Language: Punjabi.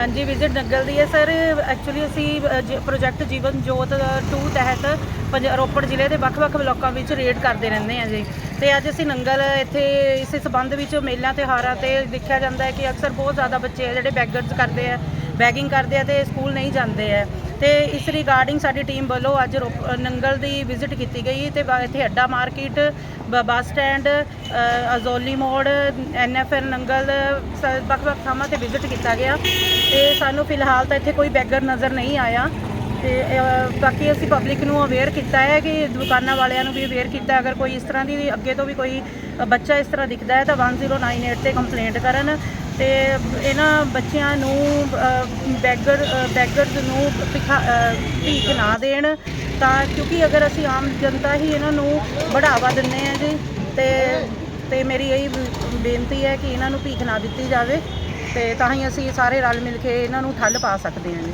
ਹਾਂਜੀ ਵਿਜ਼ਿਟ ਨੰਗਲ ਦੀ ਹੈ ਸਰ। ਐਕਚੁਅਲੀ ਅਸੀਂ ਪ੍ਰੋਜੈਕਟ ਜੀਵਨ ਜੋਤ 2 ਤਹਿਤ ਪੰਜ ਰੋਪੜ ਜ਼ਿਲ੍ਹੇ ਦੇ ਵੱਖ-ਵੱਖ ਬਲਾਕਾਂ ਵਿੱਚ ਰੇਡ ਕਰਦੇ ਰਹਿੰਦੇ ਹਾਂ ਜੀ। ਤੇ ਅੱਜ ਅਸੀਂ ਨੰਗਲ ਇੱਥੇ ਇਸ ਸਬੰਧ ਵਿੱਚ ਮੇਲਿਆਂ ਤਿਉਹਾਰਾਂ ਤੇ ਦੇਖਿਆ ਜਾਂਦਾ ਹੈ ਕਿ ਅਕਸਰ ਬਹੁਤ ਜ਼ਿਆਦਾ ਬੱਚੇ ਆ ਜਿਹੜੇ ਬੈਗਰਸ ਕਰਦੇ ਆ ਬੈਗਿੰਗ ਕਰਦੇ ਆ ਤੇ ਸਕੂਲ ਨਹੀਂ ਜਾਂਦੇ ਆ। ਤੇ ਇਸ ਰਿਗਾਰਡਿੰਗ ਸਾਡੀ ਟੀਮ ਵੱਲੋਂ ਅੱਜ ਰੋਪ- ਨੰਗਲ ਦੀ ਵਿਜ਼ਿਟ ਕੀਤੀ ਗਈ। ਤੇ ਇੱਥੇ ਅੱਡਾ ਮਾਰਕੀਟ ਬ- ਬੱਸ ਸਟੈਂਡ ਅ, ਅਜ਼ੌਲੀ ਮੋੜ ਐਨਐਫਐਲ ਨੰਗਲ ਸ- ਵੱਖ-ਵੱਖ ਥਾਵਾਂ ਤੇ ਵਿਜ਼ਿਟ ਕੀਤਾ ਗਿਆ। ਤੇ ਸਾਨੂੰ ਫਿਲਹਾਲ ਤਾਂ ਇੱਥੇ ਕੋਈ ਬੈਗਰ ਨਜ਼ਰ ਨਹੀਂ ਆਇਆ। ਤੇ ਬਾਕੀ ਅਸੀਂ ਪਬਲਿਕ ਨੂੰ ਅਵੇਅਰ ਕੀਤਾ ਹੈ ਕਿ ਦੁਕਾਨਾਂ ਵਾਲਿਆਂ ਨੂੰ ਵੀ ਅਵੇਅਰ ਕੀਤਾ ਅਗਰ ਕੋਈ ਇਸ ਤਰ੍ਹਾਂ ਦੀ ਅੱਗੇ ਤੋਂ ਵੀ ਕੋਈ ਬੱਚਾ ਇਸ ਤਰ੍ਹਾਂ ਦਿਖਦਾ ਹੈ ਤਾਂ 1098 ਤੇ ਕੰਪਲੇਂਟ ਕਰਨ। ਤੇ ਇਹਨਾਂ ਬੱਚਿਆਂ ਨੂੰ ਬੈਗਰ ਬੈਗਰਸ ਨੂੰ ਭਿਖਾ- ਭੀਖ ਨਾ ਦੇਣ ਤਾਂ ਕਿਉਂਕਿ ਅਗਰ ਅਸੀਂ ਆਮ ਜਨਤਾ ਹੀ ਇਹਨਾਂ ਨੂੰ ਬੜਾਵਾ ਦਿੰਦੇ ਆ ਜੀ, ਤੇ ਤੇ ਮੇਰੀ ਇਹ ਬੇਨਤੀ ਹੈ ਕਿ ਇਹਨਾਂ ਨੂੰ ਭੀਖ ਨਾ ਦਿੱਤੀ ਜਾਵੇ। ਤੇ ਤਾਂ ਹੀ ਅਸੀਂ ਸਾਰੇ ਰਲ ਮਿਲ ਕੇ ਇਹਨਾਂ ਨੂੰ ਠੱਲ ਪਾ ਸਕਦੇ ਹਾਂ ਜੀ।